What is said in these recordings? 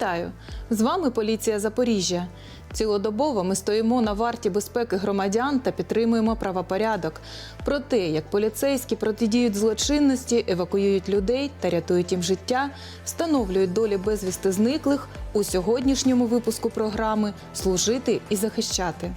Вітаю! З вами поліція Запоріжжя. Цілодобово ми стоїмо на варті безпеки громадян та підтримуємо правопорядок. Про те, як поліцейські протидіють злочинності, евакуюють людей та рятують їм життя, встановлюють долі безвісти зниклих у сьогоднішньому випуску програми Служити і захищати.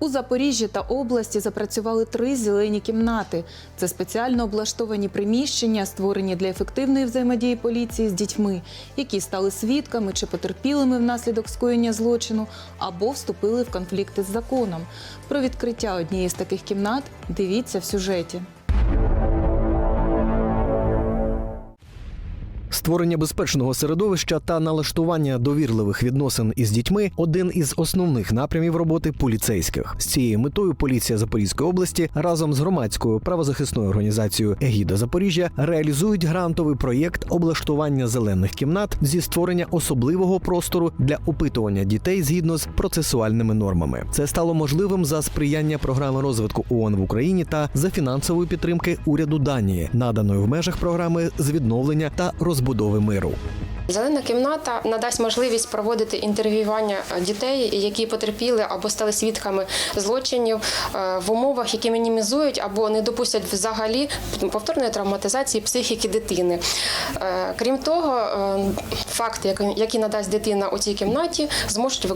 У Запоріжжі та області запрацювали три зелені кімнати. Це спеціально облаштовані приміщення, створені для ефективної взаємодії поліції з дітьми, які стали свідками чи потерпілими внаслідок скоєння злочину або вступили в конфлікти з законом. Про відкриття однієї з таких кімнат дивіться в сюжеті. Створення безпечного середовища та налаштування довірливих відносин із дітьми один із основних напрямів роботи поліцейських. З цією метою поліція Запорізької області разом з громадською правозахисною організацією Егіда Запоріжжя реалізують грантовий проєкт облаштування зелених кімнат зі створення особливого простору для опитування дітей згідно з процесуальними нормами. Це стало можливим за сприяння програми розвитку ООН в Україні та за фінансової підтримки уряду Данії, наданої в межах програми з відновлення та розбудови миру. Зелена кімната надасть можливість проводити інтерв'ювання дітей, які потерпіли або стали свідками злочинів е, в умовах, які мінімізують або не допустять взагалі повторної травматизації психіки дитини. Е, Крім того, е, факти, які- надасть дитина у цій кімнаті, зможуть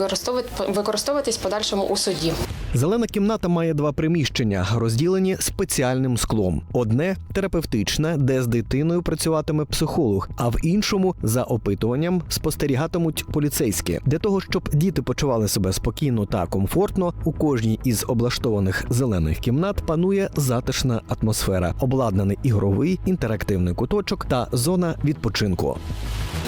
використовуватись подальшому у суді. Зелена кімната має два приміщення, розділені спеціальним склом. Одне терапевтичне, де з дитиною працюватиме психолог, а в іншому за опитуванням спостерігатимуть поліцейські. Для того щоб діти почували себе спокійно та комфортно, у кожній із облаштованих зелених кімнат панує затишна атмосфера, обладнаний ігровий інтерактивний куточок та зона відпочинку.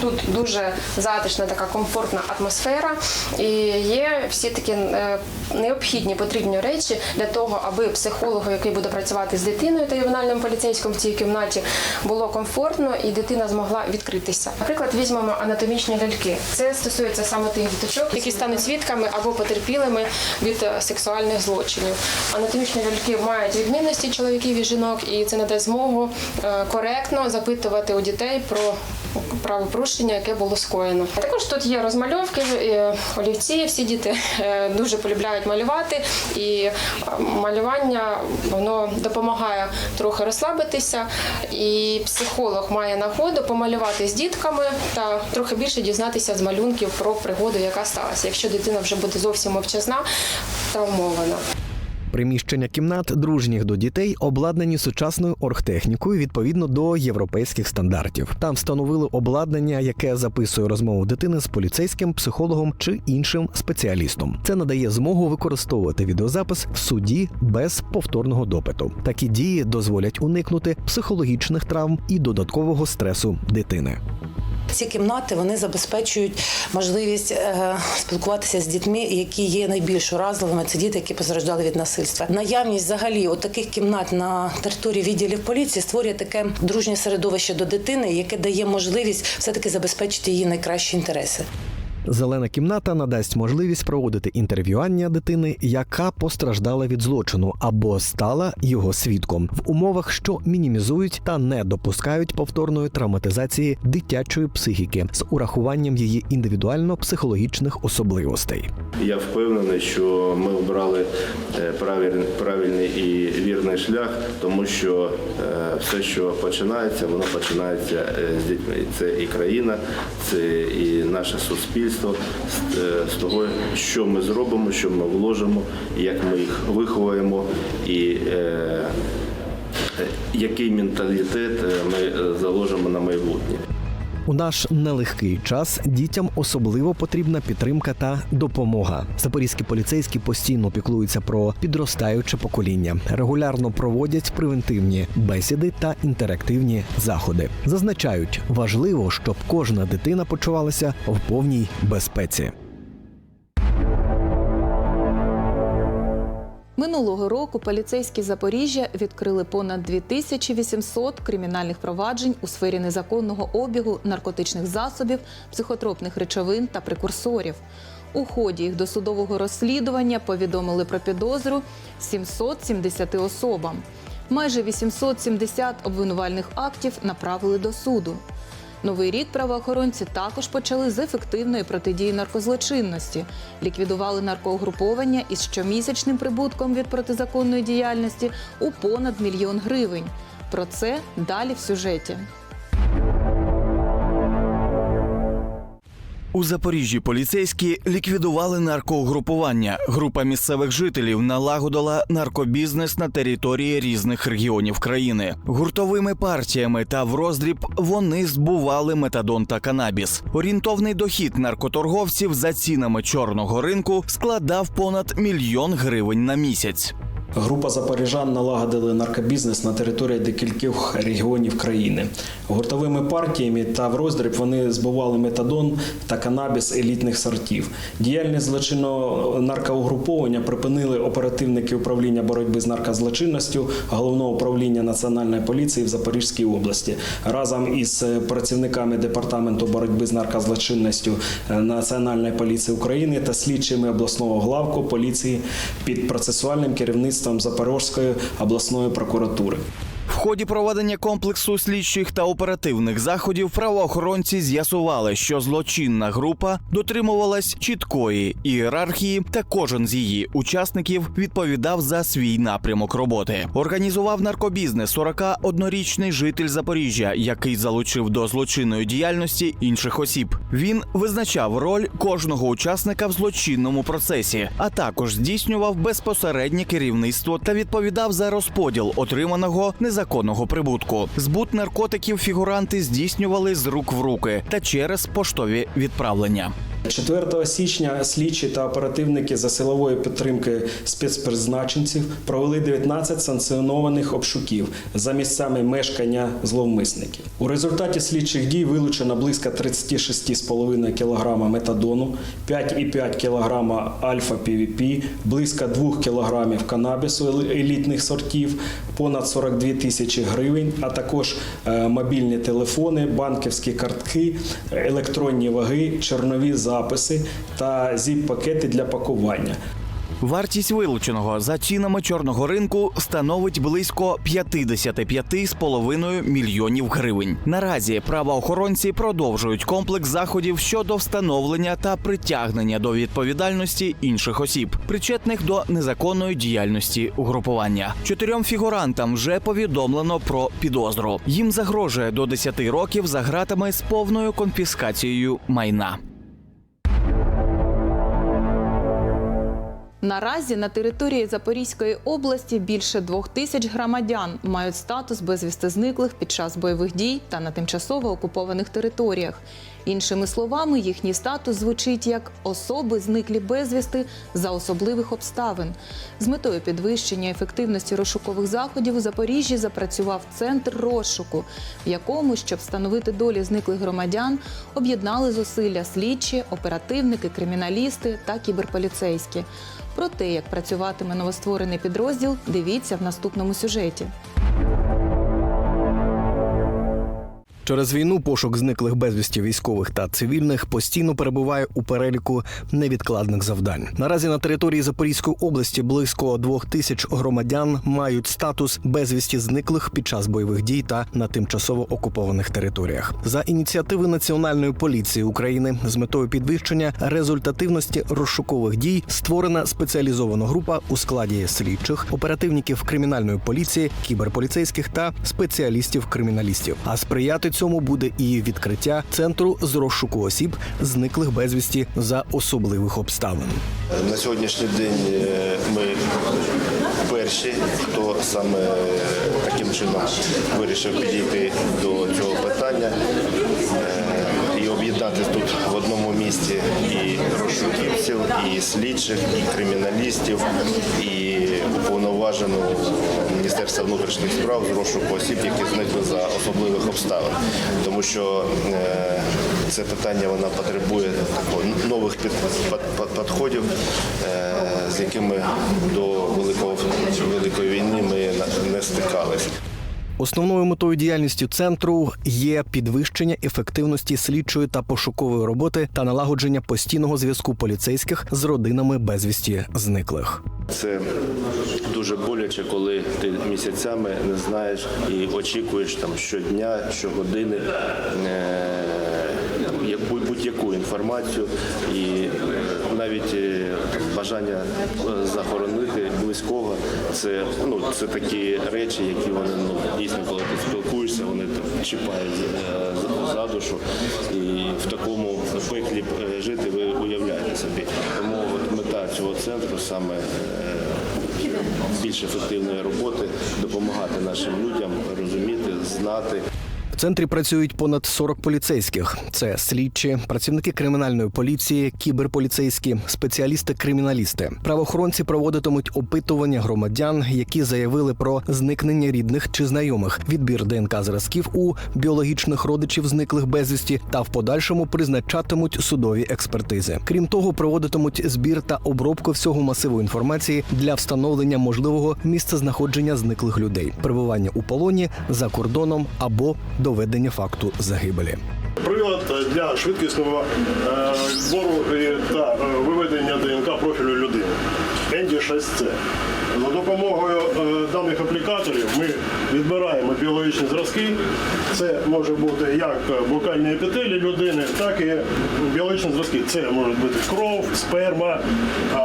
Тут дуже затишна така комфортна атмосфера, і є всі такі е, необхідні потрібні речі для того, аби психологу, який буде працювати з дитиною та ювенальним поліцейським в цій кімнаті, було комфортно і дитина змогла відкритися. Наприклад, візьмемо анатомічні ляльки. Це стосується саме тих діточок, які стануть свідками або потерпілими від е, сексуальних злочинів. Анатомічні ляльки мають відмінності чоловіків і жінок, і це надасть змогу е, коректно запитувати у дітей про правопорушення, яке було скоєно. Також тут є розмальовки, е, олівці. Всі діти е, дуже полюбляють малювати, і е, малювання воно допомагає трохи розслабитися. І психолог має нагоду помалювати з дітками та трохи більше дізнатися з малюнків про пригоду, яка сталася. Якщо дитина вже буде зовсім мовчазна, травмована. Приміщення кімнат дружніх до дітей обладнані сучасною оргтехнікою відповідно до європейських стандартів. Там встановили обладнання, яке записує розмову дитини з поліцейським, психологом чи іншим спеціалістом. Це надає змогу використовувати відеозапис в суді без повторного допиту. Такі дії дозволять уникнути психологічних травм і додаткового стресу дитини. Ці кімнати вони забезпечують можливість е, спілкуватися з дітьми, які є найбільш уразливими. Це діти, які постраждали від насильства. Наявність взагалі от таких кімнат на території відділів поліції створює таке дружнє середовище до дитини, яке дає можливість все таки забезпечити її найкращі інтереси. Зелена кімната надасть можливість проводити інтерв'юання дитини, яка постраждала від злочину або стала його свідком в умовах, що мінімізують та не допускають повторної травматизації дитячої психіки з урахуванням її індивідуально-психологічних особливостей. Я впевнений, що ми обрали е, правильний, правильний і вірний шлях, тому що е, все, що починається, воно починається е, з дітьми. Це і країна, це і наше суспільство з, е, з того, що ми зробимо, що ми вложимо, як ми їх виховуємо і е, е, який менталітет ми заложимо на майбутнє. У наш нелегкий час дітям особливо потрібна підтримка та допомога. Запорізькі поліцейські постійно піклуються про підростаюче покоління, регулярно проводять превентивні бесіди та інтерактивні заходи. Зазначають, важливо, щоб кожна дитина почувалася в повній безпеці. Минулого року поліцейські Запоріжжя відкрили понад 2800 кримінальних проваджень у сфері незаконного обігу наркотичних засобів, психотропних речовин та прекурсорів. У ході їх досудового розслідування повідомили про підозру 770 особам. Майже 870 обвинувальних актів направили до суду. Новий рік правоохоронці також почали з ефективної протидії наркозлочинності, ліквідували наркоугруповання із щомісячним прибутком від протизаконної діяльності у понад мільйон гривень. Про це далі в сюжеті. У Запоріжжі поліцейські ліквідували наркоугрупування. Група місцевих жителів налагодила наркобізнес на території різних регіонів країни. Гуртовими партіями та в роздріб вони збували метадон та канабіс. Орієнтовний дохід наркоторговців за цінами чорного ринку складав понад мільйон гривень на місяць. Група запоріжан налагодили наркобізнес на території декількох регіонів країни. Гуртовими партіями та в роздріб вони збували метадон та канабіс елітних сортів. Діяльність злочинного наркоугруповання припинили оперативники управління боротьби з наркозлочинністю головного управління національної поліції в Запорізькій області разом із працівниками департаменту боротьби з наркозлочинністю е, Національної поліції України та слідчими обласного главку поліції під процесуальним керівництвом Запорізької обласної прокуратури. В ході проведення комплексу слідчих та оперативних заходів правоохоронці з'ясували, що злочинна група дотримувалась чіткої ієрархії, та кожен з її учасників відповідав за свій напрямок роботи. Організував наркобізнес 41-річний житель Запоріжжя, який залучив до злочинної діяльності інших осіб. Він визначав роль кожного учасника в злочинному процесі, а також здійснював безпосереднє керівництво та відповідав за розподіл отриманого незаконного прибутку. Збут наркотиків фігуранти здійснювали з рук в руки та через поштові відправлення. 4 січня слідчі та оперативники за силової підтримки спецпризначенців провели 19 санкціонованих обшуків за місцями мешкання зловмисників. У результаті слідчих дій вилучено близько 36,5 кг метадону, 5,5 кг альфа-ПВП, близько 2 кг канабісу елітних сортів, понад 42 тисячі гривень, а також е, мобільні телефони, банківські картки, електронні ваги, чорнові записи та зіп-пакети для пакування. Вартість вилученого за цінами чорного ринку становить близько 55,5 мільйонів гривень. Наразі правоохоронці продовжують комплекс заходів щодо встановлення та притягнення до відповідальності інших осіб, причетних до незаконної діяльності угрупування. Чотирьом фігурантам вже повідомлено про підозру. Їм загрожує до 10 років за гратами з повною конфіскацією майна. Наразі на території Запорізької області більше двох тисяч громадян мають статус безвісти зниклих під час бойових дій та на тимчасово окупованих територіях. Іншими словами, їхній статус звучить як особи зниклі безвісти за особливих обставин. З метою підвищення ефективності розшукових заходів у Запоріжжі запрацював центр розшуку, в якому, щоб встановити долі зниклих громадян, об'єднали зусилля слідчі, оперативники, криміналісти та кіберполіцейські. Про те, як працюватиме новостворений підрозділ, дивіться в наступному сюжеті. Через війну пошук зниклих безвісті військових та цивільних постійно перебуває у переліку невідкладних завдань. Наразі на території Запорізької області близько двох тисяч громадян мають статус безвісті зниклих під час бойових дій та на тимчасово окупованих територіях. За ініціативи Національної поліції України з метою підвищення результативності розшукових дій створена спеціалізована група у складі слідчих, оперативників кримінальної поліції, кіберполіцейських та спеціалістів-криміналістів. А сприяти цьому буде і відкриття центру з розшуку осіб, зниклих безвісті за особливих обставин. На сьогоднішній день е, ми перші, хто саме таким чином вирішив підійти до цього питання е, і тут в одному місці і розшуківців, і слідчих, і криміналістів, і уповноважену Міністерства внутрішніх справ з розшуку осіб, які зникли за особливих обставин. Тому що е, це питання вона потребує нових під, під- під- підходів, е, з якими до великої війни ми не стикалися. Основною метою діяльності центру є підвищення ефективності слідчої та пошукової роботи та налагодження постійного зв'язку поліцейських з родинами безвісті зниклих. Це дуже боляче, коли ти місяцями не знаєш і очікуєш там щодня, щогодини е, будь-яку інформацію, і навіть е, бажання е, захоронити близького. Це ну це такі речі, які вони ну дійсно, коли ти спілкуєшся, вони там чіпають е, за- за душу. І в такому пеклі е, жити ви уявляєте собі. Тому от мета цього центру саме е, більш ефективної роботи, допомагати нашим людям розуміти, знати. В центрі працюють понад 40 поліцейських. Це слідчі, працівники кримінальної поліції, кіберполіцейські, спеціалісти-криміналісти. Правоохоронці проводитимуть опитування громадян, які заявили про зникнення рідних чи знайомих, відбір ДНК зразків у біологічних родичів зниклих безвісті та в подальшому призначатимуть судові експертизи. Крім того, проводитимуть збір та обробку всього масиву інформації для встановлення можливого місцезнаходження зниклих людей, перебування у полоні за кордоном або доведення факту загибелі. Прилад для швидкісного е, збору та е, виведення ДНК профілю людини. Енді 6C. За допомогою е, даних аплікаторів ми відбираємо біологічні зразки. Це може бути як букальні епітелі людини, так і біологічні зразки. Це можуть бути кров, сперма, е,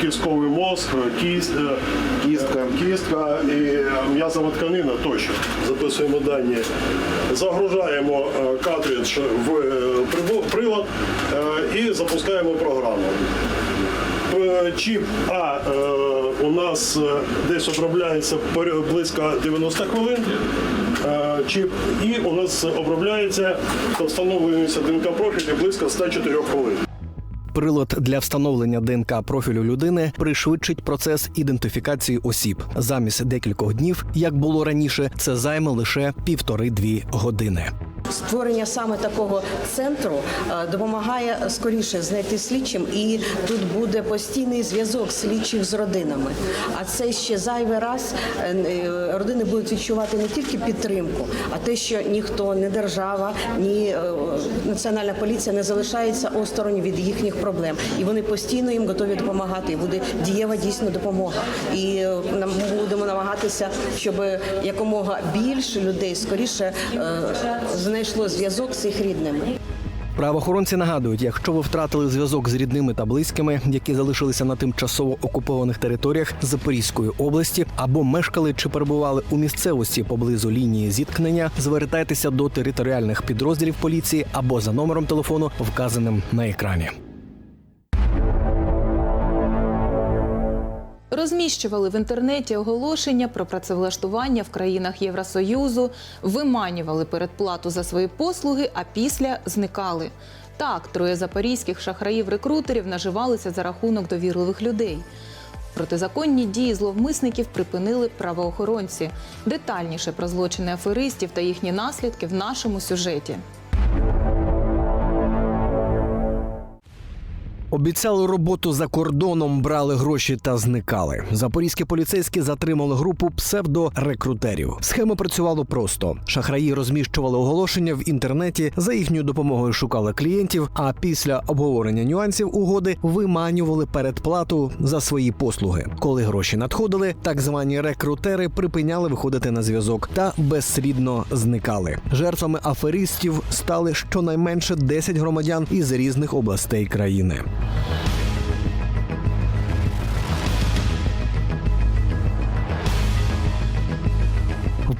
кістковий мозг, кість, е, кістка, кістка і м'язова тканина тощо. Записуємо дані, загружаємо е, картридж в е, прилад е, і запускаємо програму. Е, Чіп А е, у нас е, десь обробляється близько 90 хвилин. Чіп І у нас обробляється та встановлюється ДНК профілі близько 104 хвилин. Прилад для встановлення ДНК профілю людини пришвидшить процес ідентифікації осіб. Замість декількох днів, як було раніше, це займе лише півтори-дві години. Створення саме такого центру е, допомагає скоріше знайти слідчим, і тут буде постійний зв'язок слідчих з родинами. А це ще зайвий раз е, е, родини будуть відчувати не тільки підтримку, а те, що ніхто, не держава, ні національна поліція не залишається осторонь від їхніх проблем, і вони постійно їм готові допомагати. І буде дієва дійсно допомога. І нам будемо намагатися, щоб якомога більше людей скоріше е, знайшло зв'язок з їх рідними. Правоохоронці нагадують, якщо ви втратили зв'язок з рідними та близькими, які залишилися на тимчасово окупованих територіях Запорізької області, або мешкали чи перебували у місцевості поблизу лінії зіткнення, звертайтеся до територіальних підрозділів поліції або за номером телефону, вказаним на екрані. Розміщували в інтернеті оголошення про працевлаштування в країнах Євросоюзу, виманювали передплату за свої послуги, а після зникали. Так, троє запорізьких шахраїв-рекрутерів наживалися за рахунок довірливих людей. Протизаконні дії зловмисників припинили правоохоронці. Детальніше про злочини аферистів та їхні наслідки в нашому сюжеті. Обіцяли роботу за кордоном, брали гроші та зникали. Запорізькі поліцейські затримали групу псевдорекрутерів. Схема працювала просто: шахраї розміщували оголошення в інтернеті, за їхньою допомогою шукали клієнтів. А після обговорення нюансів угоди виманювали передплату за свої послуги. Коли гроші надходили, так звані рекрутери припиняли виходити на зв'язок та безслідно зникали. Жертвами аферистів стали щонайменше 10 громадян із різних областей країни. Yeah.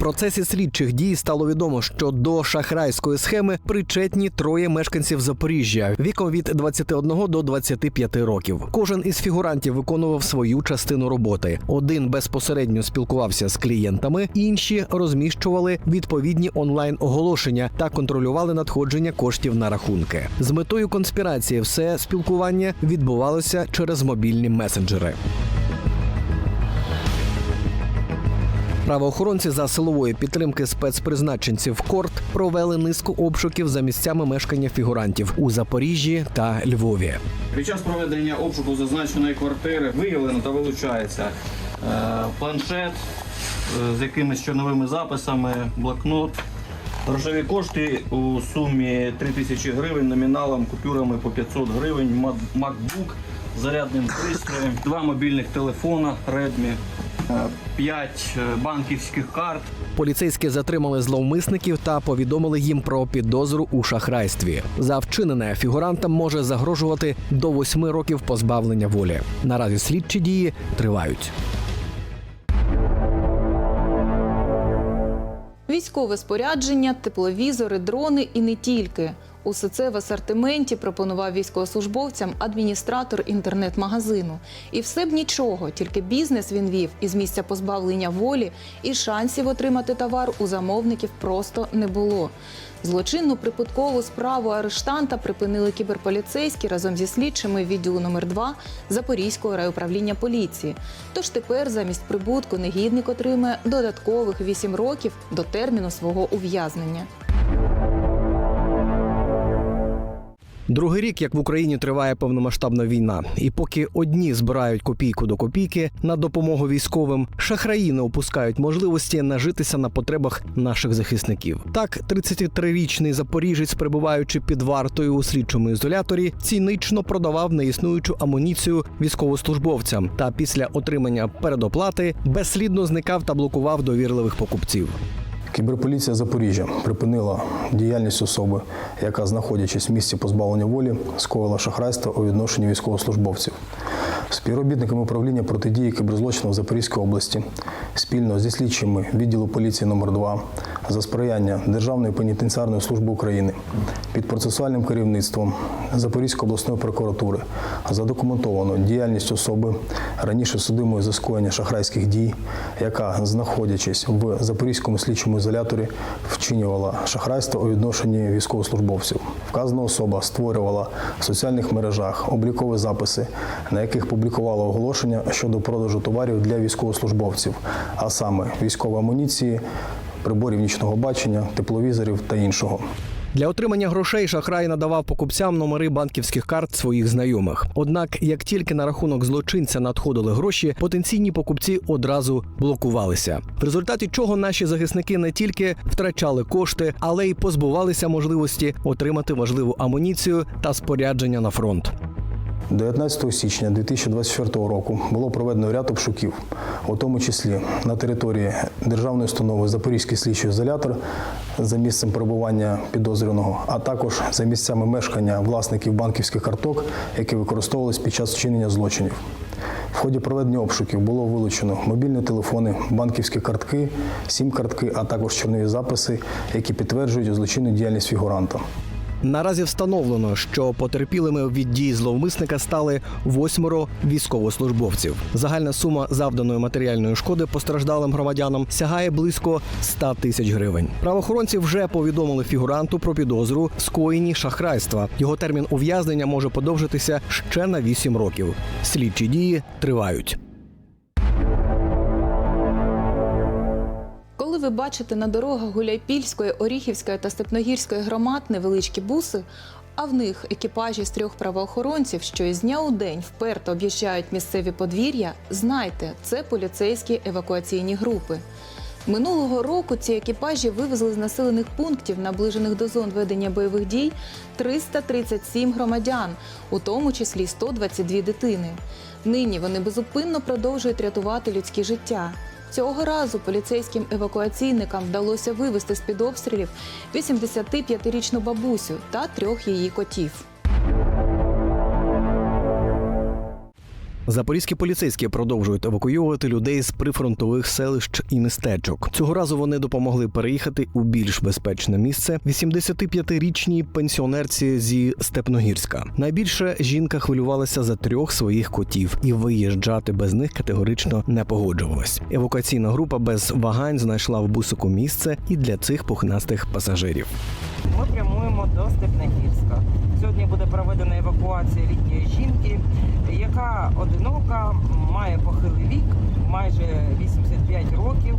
Процесі слідчих дій стало відомо, що до шахрайської схеми причетні троє мешканців Запоріжжя віком від 21 до 25 років. Кожен із фігурантів виконував свою частину роботи. Один безпосередньо спілкувався з клієнтами, інші розміщували відповідні онлайн оголошення та контролювали надходження коштів на рахунки. З метою конспірації все спілкування відбувалося через мобільні месенджери. Правоохоронці за силової підтримки спецпризначенців Корт провели низку обшуків за місцями мешкання фігурантів у Запоріжжі та Львові. Під час проведення обшуку зазначеної квартири виявлено та вилучається е, планшет е, з якимись чорновими записами, блокнот, грошові кошти у сумі 3 тисячі гривень номіналом купюрами по 500 гривень, MacBook зарядним пристроєм, два мобільних телефона Redmi, 5 банківських карт. Поліцейські затримали зловмисників та повідомили їм про підозру у шахрайстві. За вчинене фігурантам може загрожувати до восьми років позбавлення волі. Наразі слідчі дії тривають. Військове спорядження, тепловізори, дрони і не тільки. Усе це в асортименті пропонував військовослужбовцям адміністратор інтернет-магазину. І все б нічого, тільки бізнес він вів із місця позбавлення волі, і шансів отримати товар у замовників просто не було. Злочинну припадкову справу арештанта припинили кіберполіцейські разом зі слідчими відділу номер 2 Запорізького райуправління поліції. Тож тепер замість прибутку негідник отримає додаткових 8 років до терміну свого ув'язнення. Другий рік, як в Україні триває повномасштабна війна, і поки одні збирають копійку до копійки на допомогу військовим, шахраї не опускають можливості нажитися на потребах наших захисників. Так, 33-річний запоріжець, перебуваючи під вартою у слідчому ізоляторі, цінично продавав неіснуючу амуніцію військовослужбовцям та після отримання передоплати безслідно зникав та блокував довірливих покупців. Кіберполіція Запоріжжя припинила діяльність особи, яка, знаходячись в місці позбавлення волі, скоїла шахрайство у відношенні військовослужбовців. Співробітниками управління протидії кіберзлочину в Запорізькій області спільно зі слідчими відділу поліції номер 2 за сприяння Державної пенітенціарної служби України під процесуальним керівництвом Запорізької обласної прокуратури задокументовано діяльність особи раніше судимої за скоєння шахрайських дій, яка, знаходячись в Запорізькому слідчому ізоляторі, вчинювала шахрайство у відношенні військовослужбовців. Вказана особа створювала в соціальних мережах облікові записи, на яких публікувала оголошення щодо продажу товарів для військовослужбовців, а саме військової амуніції, приборів нічного бачення, тепловізорів та іншого. Для отримання грошей шахрай надавав покупцям номери банківських карт своїх знайомих. Однак, як тільки на рахунок злочинця надходили гроші, потенційні покупці одразу блокувалися. В результаті чого наші захисники не тільки втрачали кошти, але й позбувалися можливості отримати важливу амуніцію та спорядження на фронт. 19 січня 2024 року було проведено ряд обшуків, у тому числі на території державної установи Запорізький слідчий ізолятор за місцем перебування підозрюваного, а також за місцями мешкання власників банківських карток, які використовувались під час вчинення злочинів. В ході проведення обшуків було вилучено мобільні телефони, банківські картки, сім-картки, а також чорнові записи, які підтверджують злочинну діяльність фігуранта. Наразі встановлено, що потерпілими від дій зловмисника стали восьмеро військовослужбовців. Загальна сума завданої матеріальної шкоди постраждалим громадянам сягає близько 100 тисяч гривень. Правоохоронці вже повідомили фігуранту про підозру в скоєнні шахрайства. Його термін ув'язнення може подовжитися ще на 8 років. Слідчі дії тривають. Ви бачите на дорогах Гуляйпільської, Оріхівської та Степногірської громад невеличкі буси, а в них екіпажі з трьох правоохоронців, що із дня у день вперто об'їжджають місцеві подвір'я, знайте, це поліцейські евакуаційні групи. Минулого року ці екіпажі вивезли з населених пунктів, наближених до зон ведення бойових дій, 337 громадян, у тому числі 122 дитини. Нині вони безупинно продовжують рятувати людські життя. Цього разу поліцейським евакуаційникам вдалося вивезти з-під обстрілів 85-річну бабусю та трьох її котів. Запорізькі поліцейські продовжують евакуювати людей з прифронтових селищ і містечок. Цього разу вони допомогли переїхати у більш безпечне місце 85-річній пенсіонерці зі Степногірська. Найбільше жінка хвилювалася за трьох своїх котів і виїжджати без них категорично не погоджувалась. Евакуаційна група без вагань знайшла в бусику місце і для цих пухнастих пасажирів. Ми прямуємо до Степногірська. Сьогодні буде проведена евакуація жінки, яка одинока, має похилий вік, майже 85 років.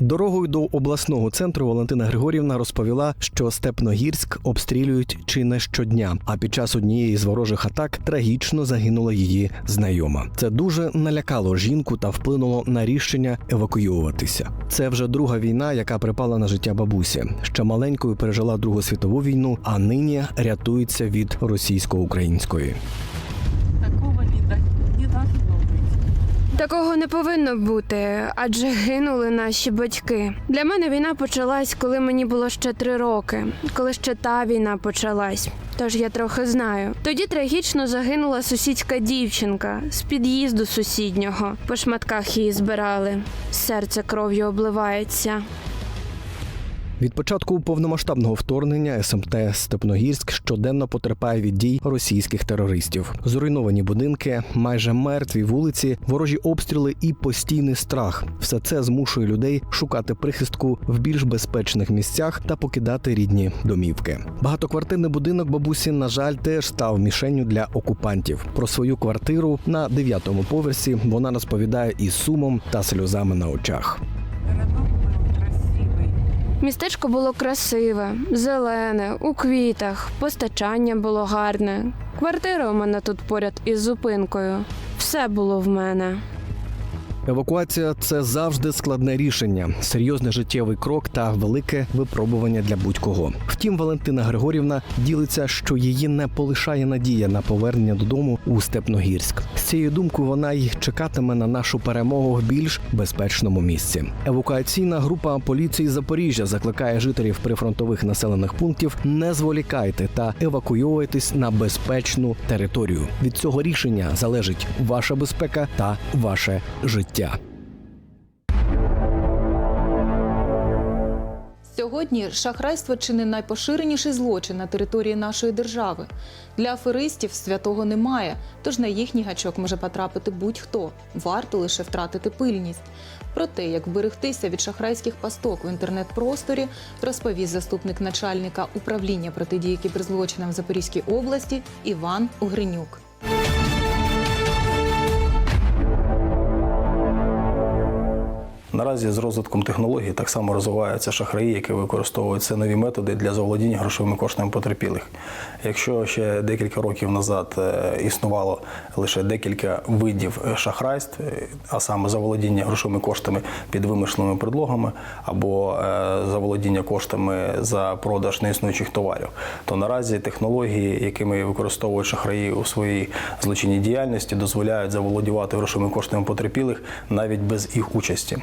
Дорогою до обласного центру Валентина Григорівна розповіла, що Степногірськ обстрілюють чи не щодня. А під час однієї з ворожих атак трагічно загинула її знайома. Це дуже налякало жінку та вплинуло на рішення евакуюватися. Це вже друга війна, яка припала на життя бабусі. Ще маленькою пережила Другу світову війну, а нині рятується від російсько-української. Такого Такого не повинно бути, адже гинули наші батьки. Для мене війна почалась, коли мені було ще три роки, коли ще та війна почалась. Тож я трохи знаю. Тоді трагічно загинула сусідська дівчинка з під'їзду сусіднього. По шматках її збирали. Серце кров'ю обливається. Від початку повномасштабного вторгнення СМТ Степногірськ щоденно потерпає від дій російських терористів. Зруйновані будинки, майже мертві вулиці, ворожі обстріли і постійний страх. Все це змушує людей шукати прихистку в більш безпечних місцях та покидати рідні домівки. Багатоквартирний будинок бабусі, на жаль, теж став мішенню для окупантів. Про свою квартиру на дев'ятому поверсі вона розповідає із сумом та сльозами на очах. Містечко було красиве, зелене, у квітах, постачання було гарне. Квартира у мене тут поряд із зупинкою. Все було в мене. Евакуація це завжди складне рішення, серйозний життєвий крок та велике випробування для будь-кого. Втім, Валентина Григорівна ділиться, що її не полишає надія на повернення додому у Степногірськ. З цією думкою вона й чекатиме на нашу перемогу в більш безпечному місці. Евакуаційна група поліції Запоріжжя закликає жителів прифронтових населених пунктів не зволікайте та евакуйовуйтесь на безпечну територію. Від цього рішення залежить ваша безпека та ваше життя. Сьогодні шахрайство чи не найпоширеніший злочин на території нашої держави. Для аферистів святого немає, тож на їхній гачок може потрапити будь-хто. Варто лише втратити пильність. Про те, як вберегтися від шахрайських пасток в інтернет-просторі, розповість заступник начальника управління протидії кіберзлочинам Запорізькій області Іван Угринюк. Наразі з розвитком технологій так само розвиваються шахраї, які використовують це нові методи для заволодіння грошовими коштами потерпілих. Якщо ще декілька років назад е, існувало лише декілька видів шахрайств, е, а саме заволодіння грошовими коштами під вимишленими предлогами або е, заволодіння коштами за продаж неіснуючих товарів, то наразі технології, якими використовують шахраї у своїй злочинній діяльності, дозволяють заволодівати грошовими коштами потерпілих навіть без їх участі.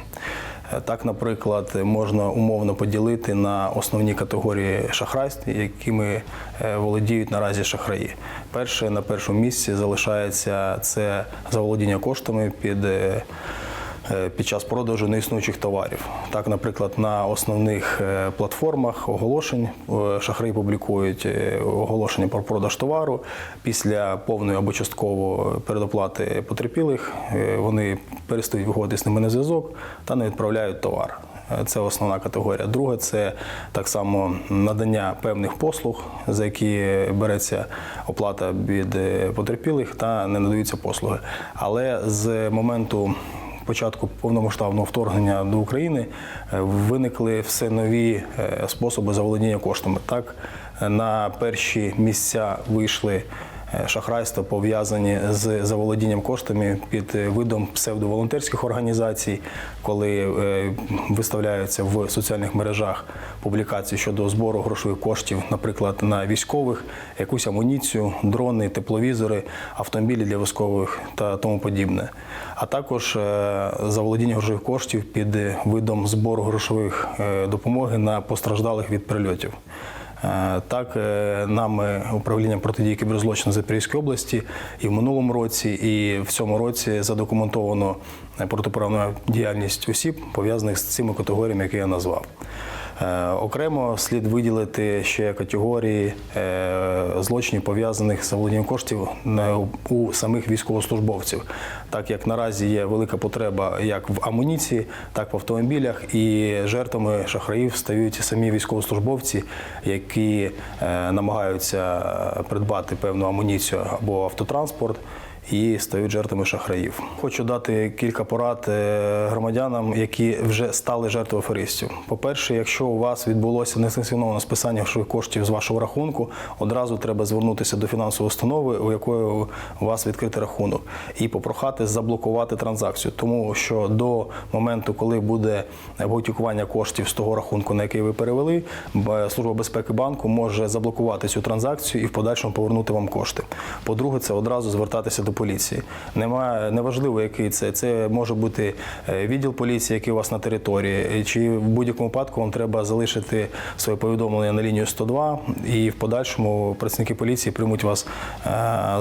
Е, Так, наприклад, можна умовно поділити на основні категорії шахрайств, якими е, володіють наразі шахраї. Перше на першому місці залишається це заволодіння коштами під. Е, Під час продажу неіснуючих товарів. Так, наприклад, на основних е, платформах оголошень е, шахраї публікують оголошення про продаж товару. Після повної або частково передоплати потерпілих вони перестають виходити з ними на зв'язок та не відправляють товар. Це основна категорія. Друге це так само надання певних послуг, за які береться оплата від потерпілих та не надаються послуги. Але з моменту початку повномасштабного вторгнення до України е, виникли все нові е, способи заволодіння коштами. Так, е, на перші місця вийшли шахрайства, пов'язані з заволодінням коштами під е, видом псевдоволонтерських організацій, коли е, виставляються в соціальних мережах публікації щодо збору грошових коштів, наприклад, на військових, якусь амуніцію, дрони, тепловізори, автомобілі для військових та тому подібне. А також е, заволодіння грошових коштів під е, видом збору грошових е, допомоги на постраждалих від прильотів. Е, Так, е, нами управління протидії кіберзлочину Запорізької області і в минулому році, і в цьому році задокументовано е, протиправну діяльність осіб, пов'язаних з цими категоріями, які я назвав. Е, Окремо слід виділити ще категорії е, злочинів, пов'язаних з заволодінням коштів у самих військовослужбовців, так як наразі є велика потреба як в амуніції, так в автомобілях, і жертвами шахраїв стають самі військовослужбовці, які е, намагаються придбати певну амуніцію або автотранспорт і стають жертвами шахраїв. Хочу дати кілька порад е, громадянам, які вже стали жертвою аферистів. По-перше, якщо у вас відбулося несанкціоноване списання грошових коштів з вашого рахунку, одразу треба звернутися до фінансової установи, у якої у вас відкритий рахунок, і попрохати заблокувати транзакцію, тому що до моменту, коли буде готікування коштів з того рахунку, на який ви перевели, служба безпеки банку може заблокувати цю транзакцію і в подальшому повернути вам кошти. По-друге, це одразу звертатися до до поліції. Немає неважливо, який це. Це може бути е, відділ поліції, який у вас на території, чи в будь-якому випадку вам треба залишити своє повідомлення на лінію 102, і в подальшому працівники поліції приймуть вас е,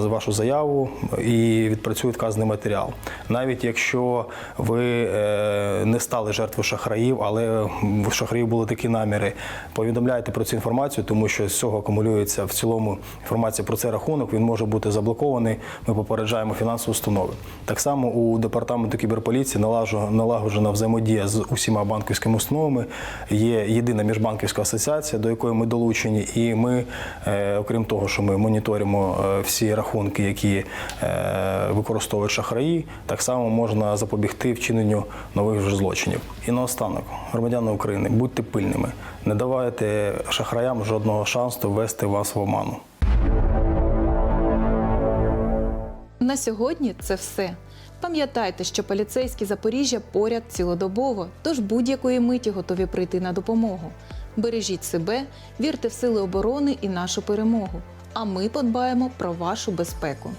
вашу заяву і відпрацюють вказаний матеріал. Навіть якщо ви е, не стали жертвою шахраїв, але в шахраїв були такі наміри, повідомляйте про цю інформацію, тому що з цього акумулюється в цілому інформація про цей рахунок. Він може бути заблокований. Ми попереджаємо фінансові установи. Так само у департаменту кіберполіції налагоджена взаємодія з усіма банківськими установами. Є єдина міжбанківська асоціація, до якої ми долучені, і ми, е, окрім того, що ми моніторимо е, всі рахунки, які е, використовують шахраї, так само можна запобігти вчиненню нових вже злочинів. І наостанок, громадяни України, будьте пильними, не давайте шахраям жодного шансу ввести вас в оману. На сьогодні це все. Пам'ятайте, що поліцейські Запоріжжя поряд цілодобово, тож будь-якої миті готові прийти на допомогу. Бережіть себе, вірте в сили оборони і нашу перемогу. А ми подбаємо про вашу безпеку.